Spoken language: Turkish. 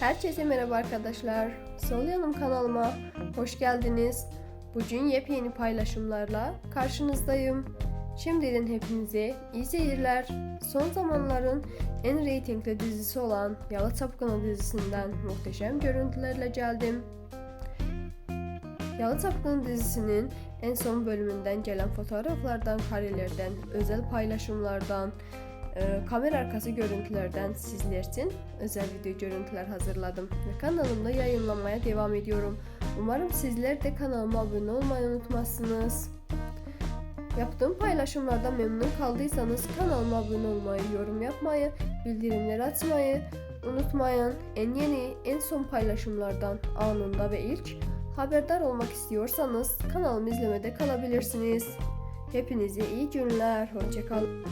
Herkese merhaba arkadaşlar. Sol kanalıma hoş geldiniz. Bugün yepyeni paylaşımlarla karşınızdayım. Şimdiden hepinize iyi seyirler. Son zamanların en reytingli dizisi olan Yalı Çapkını dizisinden muhteşem görüntülerle geldim. Yalı Çapkını dizisinin en son bölümünden gelen fotoğraflardan, karelerden, özel paylaşımlardan, kamera arkası görüntülerden sizler için özel video görüntüler hazırladım ve kanalımda yayınlamaya devam ediyorum. Umarım sizler de kanalıma abone olmayı unutmazsınız. Yaptığım paylaşımlardan memnun kaldıysanız kanalıma abone olmayı, yorum yapmayı, bildirimleri açmayı unutmayın. En yeni, en son paylaşımlardan anında ve ilk haberdar olmak istiyorsanız kanalımı izlemede kalabilirsiniz. Hepinize iyi günler, hoşçakalın.